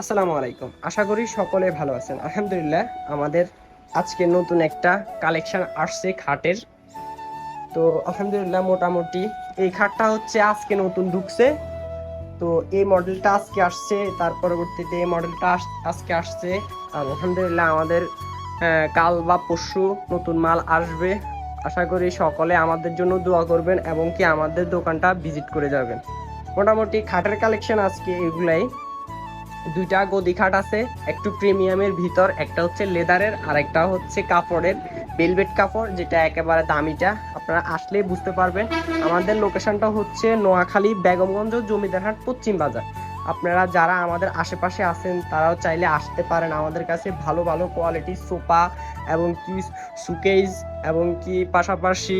আসসালামু আলাইকুম। আশা করি সকলে ভালো আছেন। আলহামদুলিল্লাহ, আমাদের আজকে নতুন একটা কালেকশন আসছে খাটের। তো আলহামদুলিল্লাহ, মোটামুটি এই খাটটা হচ্ছে আজকে নতুন ঢুকছে। তো এই মডেলটা আজকে আসছে, তার পরবর্তীতে এই মডেলটা আজকে আসছে। আর আলহামদুলিল্লাহ, আমাদের কাল বা পরশু নতুন মাল আসবে। আশা করি সকলে আমাদের জন্য দোয়া করবেন এবং কি আমাদের দোকানটা ভিজিট করে যাবেন। মোটামুটি খাটের কালেকশন আজকে এগুলাই। দুইটা গদি খাট আছে, একটু প্রিমিয়ামের ভিতর, একটা হচ্ছে লেদারের আর একটা হচ্ছে কাপড়ের। বেলভেট কাপড়, যেটা একেবারে দামিটা, আপনারা আসলেই বুঝতে পারবেন। আমাদের লোকেশনটা হচ্ছে নোয়াখালী বেগমগঞ্জ জমিদারহাট পশ্চিম বাজার। আপনারা যারা আমাদের আশেপাশে আছেন, তারাও চাইলে আসতে পারেন আমাদের কাছে। ভালো ভালো কোয়ালিটির সোফা এবং কি সুকেজ এবং কি পাশাপাশি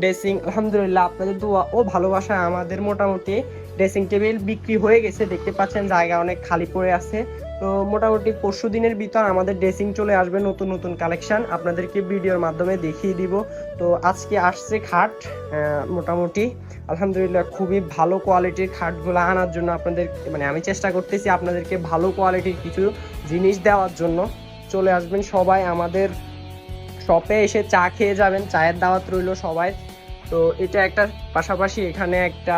ড্রেসিং আলহামদুলিল্লাহ, আপনাদের দোয়া ও ভালোবাসা আমাদের মোটামুটি ড্রেসিং টেবিল বিক্রি হয়ে গেছে। দেখতে পাচ্ছেন জায়গা অনেক খালি পড়ে আছে। তো মোটামুটি পরশু দিনের ভিতর আমাদের ড্রেসিং চলে আসবে নতুন নতুন কালেকশন আপনাদেরকে ভিডিওর মাধ্যমে দেখিয়ে দিব। তো আজকে আসছে খাট মোটামুটি। আলহামদুলিল্লাহ খুবই ভালো কোয়ালিটির খাটগুলো আনার জন্য আপনাদের মানে আমি চেষ্টা করতেছি আপনাদেরকে ভালো কোয়ালিটির কিছু জিনিস দেওয়ার জন্য। চলে আসবেন সবাই আমাদের শপে এসে চা খেয়ে যাবেন। চায়ের দাওয়াত রইল সবাই। তো এটা একটা পাশাপাশি এখানে একটা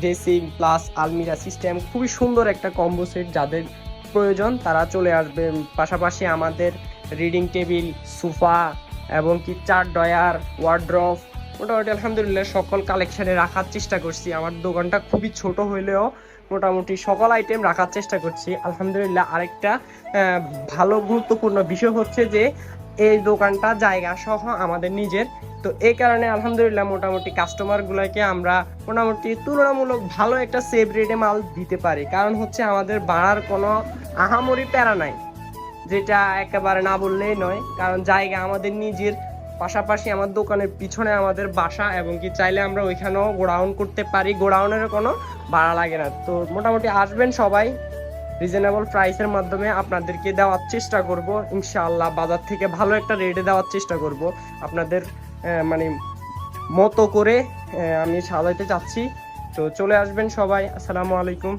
ড্রেসিং প্লাস আলমিরা সিস্টেম খুবই সুন্দর একটা কম্বো সেট যাদের প্রয়োজন তারা চলে আসবে। পাশাপাশি আমাদের রিডিং টেবিল সোফা এবং কি চার ডয়ার ওয়ার্ড্রফ মোটামুটি আলহামদুলিল্লাহ সকল কালেকশানে রাখার চেষ্টা করছি। আমার দোকানটা খুবই ছোট হইলেও মোটামুটি সকল আইটেম রাখার চেষ্টা করছি। আলহামদুলিল্লাহ আরেকটা ভালো গুরুত্বপূর্ণ বিষয় হচ্ছে যে এই দোকানটা জায়গা সহ আমাদের নিজের। তো এই কারণে আলহামদুলিল্লাহ মোটামুটি কাস্টমার গুলাকে আমরা মোটামুটি তুলনামূলক ভালো একটা সেভ রেটে মাল দিতে পারি। কারণ হচ্ছে আমাদের বাড়ার কোনো আহামরি প্যারা নাই, যেটা একেবারে না বললেই নয়। কারণ জায়গা আমাদের নিজের, পাশাপাশি আমার দোকানের পিছনে আমাদের বাসা এবং কি চাইলে আমরা ওইখানেও গোডাউন করতে পারি। গোডাউনের কোনো ভাড়া লাগে না। তো মোটামুটি আসবেন সবাই রিজনেবল প্রাইসের মাধ্যমে আপনাদেরকে দেওয়ার চেষ্টা করব। ইনশাআল্লাহ বাজার থেকে ভালো একটা রেটে দেওয়ার চেষ্টা করব। আপনাদের মানে মতো করে আমি সাজাইতে চাচ্ছি। তো চলে আসবেন সবাই। আসসালামু আলাইকুম।